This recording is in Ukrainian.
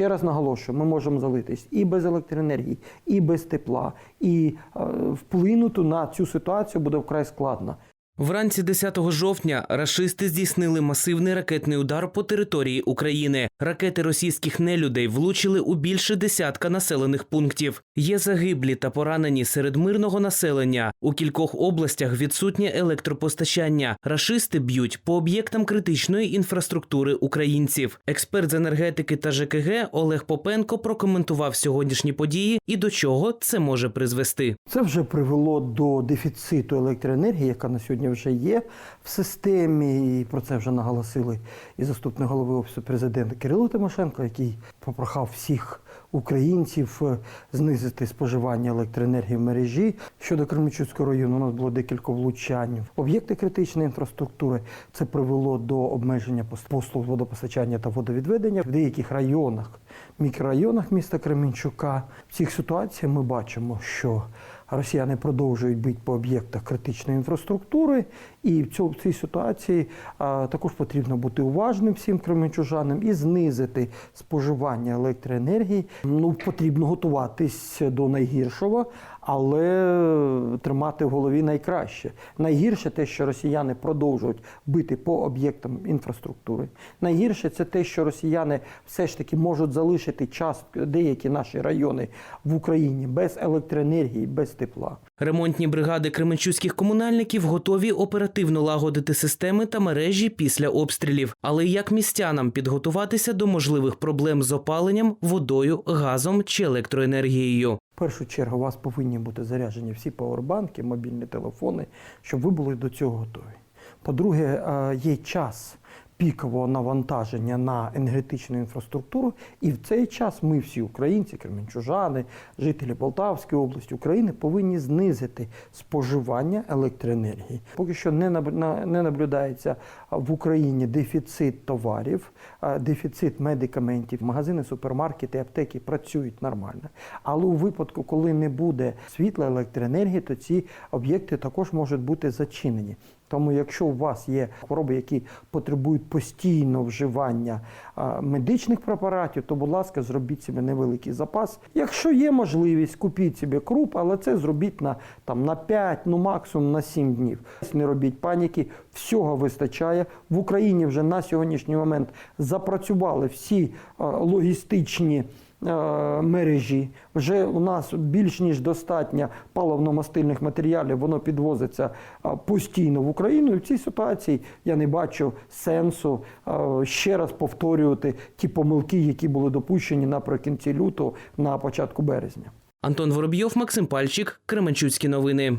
Ще раз наголошую, ми можемо залитись і без електроенергії, і без тепла, і е, вплинути на цю ситуацію буде вкрай складно. Вранці 10 жовтня рашисти здійснили масивний ракетний удар по території України. Ракети російських нелюдей влучили у більше десятка населених пунктів. Є загиблі та поранені серед мирного населення. У кількох областях відсутнє електропостачання. Рашисти б'ють по об'єктам критичної інфраструктури українців. Експерт з енергетики та ЖКГ Олег Попенко прокоментував сьогоднішні події і до чого це може призвести. Це вже привело до дефіциту електроенергії, яка на сьогодні вже є в системі. І про це вже наголосили і заступник голови офісу президента Кирило Тимошенко, який попрохав всіх українців е, знизити споживання електроенергії в мережі. Щодо Кременчуцького району, у нас було декілька влучань. Об'єкти критичної інфраструктури це привело до обмеження пос- послуг водопостачання та водовідведення в деяких районах, мікрорайонах міста Кременчука. В цих ситуаціях ми бачимо, що Росіяни продовжують бити по об'єктах критичної інфраструктури, і в цьому в цій ситуації а, також потрібно бути уважним всім кременчужанам і знизити споживання електроенергії. Ну потрібно готуватись до найгіршого, але тримати в голові найкраще. Найгірше те, що росіяни продовжують бити по об'єктам інфраструктури. Найгірше це те, що росіяни все ж таки можуть залишити час деякі наші райони в Україні без електроенергії, без тепла. Ремонтні бригади кременчуцьких комунальників готові оперативно лагодити системи та мережі після обстрілів. Але як містянам підготуватися до можливих проблем з опаленням, водою, газом чи електроенергією? В першу чергу у вас повинні бути заряджені всі павербанки, мобільні телефони, щоб ви були до цього готові. По-друге, е, є час пікового навантаження на енергетичну інфраструктуру, і в цей час ми всі українці, кременчужани, жителі Полтавської області України повинні знизити споживання електроенергії. Поки що не наб- не наблюдається в Україні дефіцит товарів, дефіцит медикаментів. Магазини, супермаркети, аптеки працюють нормально. Але у випадку, коли не буде світла електроенергії, то ці об'єкти також можуть бути зачинені. Тому, якщо у вас є хвороби, які потребують постійного вживання медичних препаратів, то, будь ласка, зробіть собі невеликий запас. Якщо є можливість, купіть собі круп, але це зробіть на, там, на 5, ну максимум на 7 днів. Не робіть паніки, всього вистачає. В Україні вже на сьогоднішній момент запрацювали всі логістичні мережі. Вже у нас більш ніж достатньо паливно-мастильних матеріалів, воно підвозиться постійно в Україну. І в цій ситуації я не бачу сенсу ще раз повторювати ті помилки, які були допущені наприкінці лютого, на початку березня. Антон Воробйов, Максим Пальчик, Кременчуцькі новини.